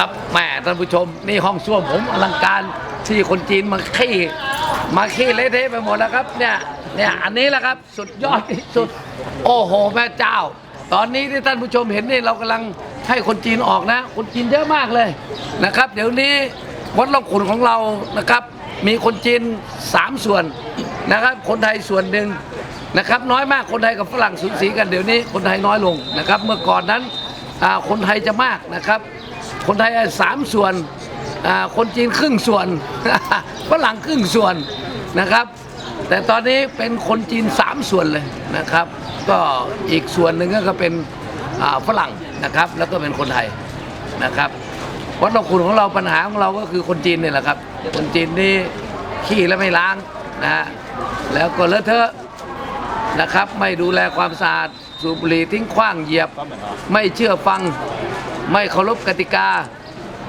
ครับแม่ท่านผู้ชมนี่ห้องส้วมผมอลังการที่คนจีนมาขี้มาขี้เละเทะไปหมดแล้วครับเนี่ยเนี่ยอันนี้แหละครับสุดยอดที่สุด โอ้โหแม่เจ้า ตอนนี้ที่ท่านผู้ชมเห็นนี่เรากำลังให้คนจีนออกนะ คนจีนเยอะมากเลยนะครับ เดี๋ยวนี้วัดล่องขุนของเรานะครับ มีคนจีนสามส่วนนะครับ คนไทยส่วนหนึ่งนะครับ น้อยมากคนไทยกับฝรั่งสูสีกันเดี๋ยวนี้คนไทยน้อยลงนะครับ เมื่อก่อนนั้นคนไทยจะมากนะครับ คนไทยสามส่วนคนจีนครึ่งส่วนฝรั่งครึ่งส่วนนะครับ แต่ตอนนี้เป็นคนจีนสามส่วนเลยนะครับ ก็อีกส่วนหนึ่งก็เป็นฝรั่งนะครับ แล้วก็เป็นคนไทยนะครับวัดดอกขุนของเราปัญหาของเราก็คือคนจีนนี่แหละครับ คนจีนนี่ขี้แล้วไม่ล้างนะฮะแล้วก็เลอะเทอะนะครับ ไม่ดูแลความสะอาดสูบบุหรี่ทิ้งขว้างเหยียบ ไม่เชื่อฟัง ไม่เคารพกติกา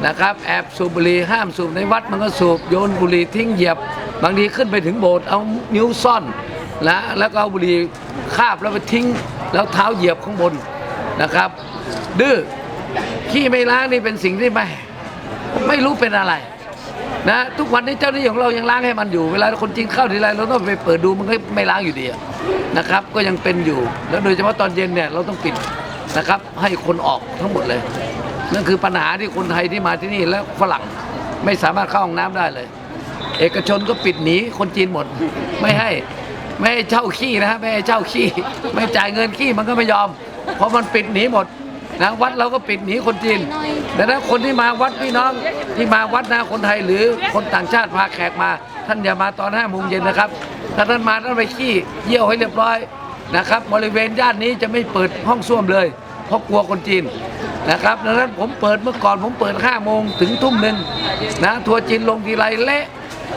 นะครับแอบสูบบุหรี่ห้ามสูบในวัดมันก็สูบโยนบุหรี่ทิ้งเหยียบ บางทีขึ้นไปถึงโบสถ์เอานิ้วซ่อนนะแล้วก็เอาบุหรี่คาบแล้วไปทิ้ง แล้วเท้าเหยียบข้างบนนะครับ ดื้อขี้ไม่ล้างนี่เป็นสิ่งที่ไม่ไม่รู้เป็นอะไรนะทุกวันนี้เจ้าหน้าที่ของเรายังล้างให้มันอยู่เวลาคนจีนเข้าทีไรเราต้องไปเปิดดูมันก็ไม่ล้างอยู่ดีนะครับ ก็ยังเป็นอยู่ แล้วโดยเฉพาะตอนเย็นเนี่ยเราต้องปิด นะครับ ให้คนออกทั้งหมดเลย นั่นคือปัญหาที่คนไทยที่มาที่นี่และฝรั่งไม่สามารถเข้าห้องน้ำได้เลย เอกชนก็ปิดหนีคนจีนหมด ไม่ให้ไม่ให้เช่าขี้นะฮะไม่ให้เช่าขี้ไม่จ่ายเงินขี้มันก็ไม่ยอม เพราะมันปิดหนีหมดนะวัดเราก็ปิดหนีคนจีนดังนั้นคนที่มาวัดพี่น้องที่มาวัดนะคนไทยหรือคนต่างชาติพาแขกมา ท่านอย่ามาตอนห้าโมงเย็นนะครับ ถ้าท่านมาท่านไปขี้เยี่ยวให้เรียบร้อย นะครับบริเวณย่านนี้จะไม่เปิดห้องส้วมเลย เพราะกลัวคนจีนนะครับดังนั้นผมเปิดเมื่อก่อนผมเปิด5โมงถึงทุ่มหนึ่งนะทัวร์จีนลงทีไรเละ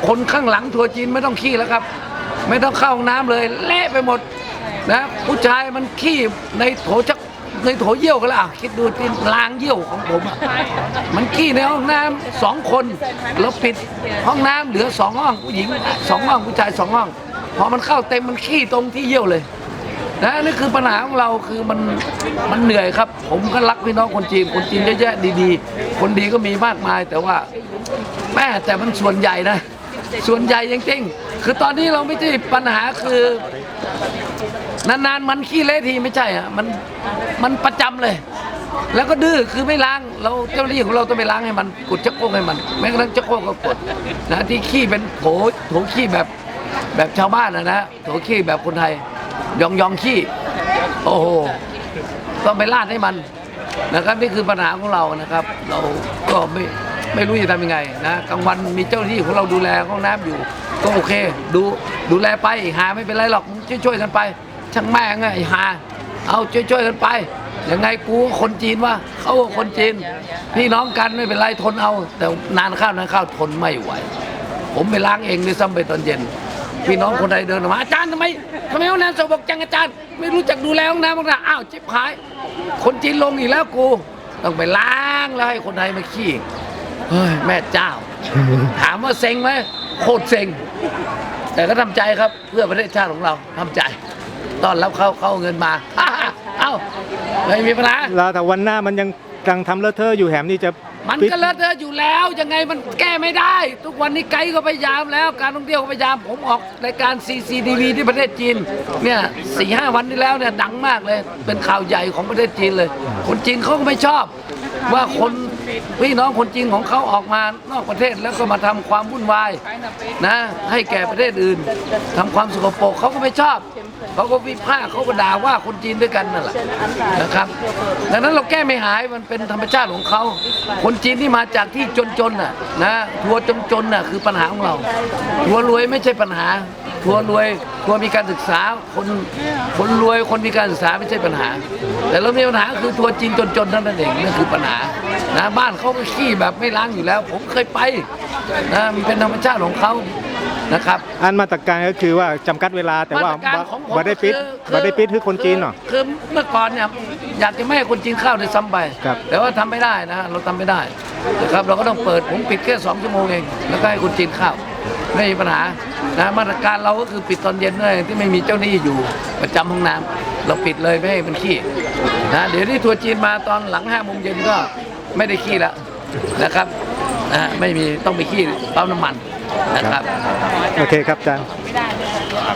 คนข้างหลังทัวร์จีนไม่ต้องขี้แล้วครับ ไม่ต้องเข้าห้องน้ำเลยเละไปหมดนะผู้ชายมันขี้ในโถชักในโถเยี่ยวกันละคิดดูที่ล้างเยี่ยวของผมอะมันขี้ในห้องน้ำสองคนแล้วปิดห้องน้ำเหลือสองห้องผู้หญิงสองห้องผู้ชายสองห้องพอมันเข้าเต็มมันขี้ตรงที่เยี่ยวเลย นะนี่คือปัญหาของเราคือมันมันเหนื่อยครับ ผมก็รักพี่น้องคนจีนคนจีนเยอะแยะดีๆ คนดีก็มีมากมาย แต่ว่าแม่แต่มันส่วนใหญ่นะ ส่วนใหญ่จริงๆคือตอนนี้เราไม่ใช่ปัญหาคือนานๆมันขี้เละทีไม่ใช่อะมันมันประจำเลย แล้วก็ดื้อคือไม่ล้างเราเจ้าหน้าที่ของเราต้องไปล้างให้มันกดชักโครกให้มันแม้กระทั่งชักโครกก็กดนะที่ขี้เป็นโถโถขี้แบบแบบชาวบ้านนะนะโถขี้แบบคนไทย ยองยองขี้ โอ้โห ต้องไปลาดให้มันนะครับนี่คือปัญหาของเรานะครับ เราก็ไม่ไม่รู้จะทำยังไงนะกลางวันมีเจ้าหน้าที่ของเราดูแลห้องน้ำอยู่ ก็โอเค ดูดูแลไปหาไม่เป็นไรหรอกช่วยช่วยกันไป ช่างแม่งไงหา เอาช่วยช่วยกันไปยังไงกูคนจีนวะเขาคนจีนพี่น้องกันไม่เป็นไรทนเอา แต่นานข้าวนานข้าวทนไม่ไหว ผมไปล้างเองด้วยซ้ำไปตอนเย็น พี่น้องคนใดเดินออกมาอาจารย์ทำไมทำไมห้องน้ำสกปรกจังอาจารย์ ไม่รู้จักดูแลห้องน้ำบ้างนะอ้าวจิบหาย คนจีนลงอีกแล้วกูต้องไปล้างแล้วให้คนไทยมาขี้เฮ้ยแม่เจ้า ถามว่าเซ็งไหมโคตรเซ็ง แต่ก็ทำใจครับเพื่อประเทศชาติของเราทำใจตอนรับเขาเขาเอาเงินมา เอ้าไม่มีปัญหาแล้วแต่วันหน้ามันยังกำลังทำเลอะเทอะอยู่แหมนี่จะ มันปิดก็เลอะเทอะอยู่แล้วยังไงมันแก้ไม่ได้ ทุกวันนี้ไกด์ก็พยายามแล้ว การท่องเที่ยวก็พยายามผมออกรายการ CCTV ที่ประเทศจีนเนี่ยสี่ห้าวันที่แล้วเนี่ยดังมากเลย เป็นข่าวใหญ่ของประเทศจีนเลย คนจีนเขาก็ไม่ชอบ ว่าคนพี่น้องคนจีนของเขาออกมานอกประเทศแล้วก็มาทำความวุ่นวายนะให้แก่ประเทศอื่นทำความสกปรกเขาก็ไม่ชอบ เขาก็วิพากษ์เขาก็ด่าว่าคนจีนด้วยกันนั่นแหละนะครับ ดังนั้นเราแก้ไม่หายมันเป็นธรรมชาติของเขา คนจีนที่มาจากที่จนๆน่ะนะทัวร์จนๆน่ะคือปัญหาของเรา ทัวร์รวยไม่ใช่ปัญหา ทัวร์รวยทัวร์มีการศึกษาคนคนรวยคนมีการศึกษาไม่ใช่ปัญหา แต่เรามีปัญหาคือทัวร์จีนจนๆเท่านั้นเองนั่นคือปัญหานะบ้านเขาก็ขี้แบบไม่ล้างอยู่แล้ว ผมเคยไปนะมันเป็นธรรมชาติของเขา นะครับ อันมาตรการก็คือว่าจำกัดเวลาแต่ว่ามาตรการของผมบ่ได้ปิดคือบ่ได้ปิดคือคนจีนเนาะ คือเมื่อก่อนเนี่ยอยากจะไม่ให้คนจีนเข้าในซ้ำไป ครับแต่ว่าทำไม่ได้นะฮะเราทำไม่ได้นะครับเราก็ต้องเปิดผมปิดแค่สองชั่วโมงเองแล้วก็ให้คนจีนเข้าไม่มีปัญหานะมาตรการเราก็คือปิดตอนเย็นเลยที่ไม่มีเจ้าหน้าที่อยู่ประจำห้องน้ำเราปิดเลยไม่ให้มันขี้นะเดี๋ยวที่ทัวร์จีนมาตอนหลังห้าโมงเย็นก็ไม่ได้ขี้ละนะครับอ่าไม่มีต้องไปขี้ปั๊มน้ำมัน นะครับ โอเคครับอาจารย์ ไม่ได้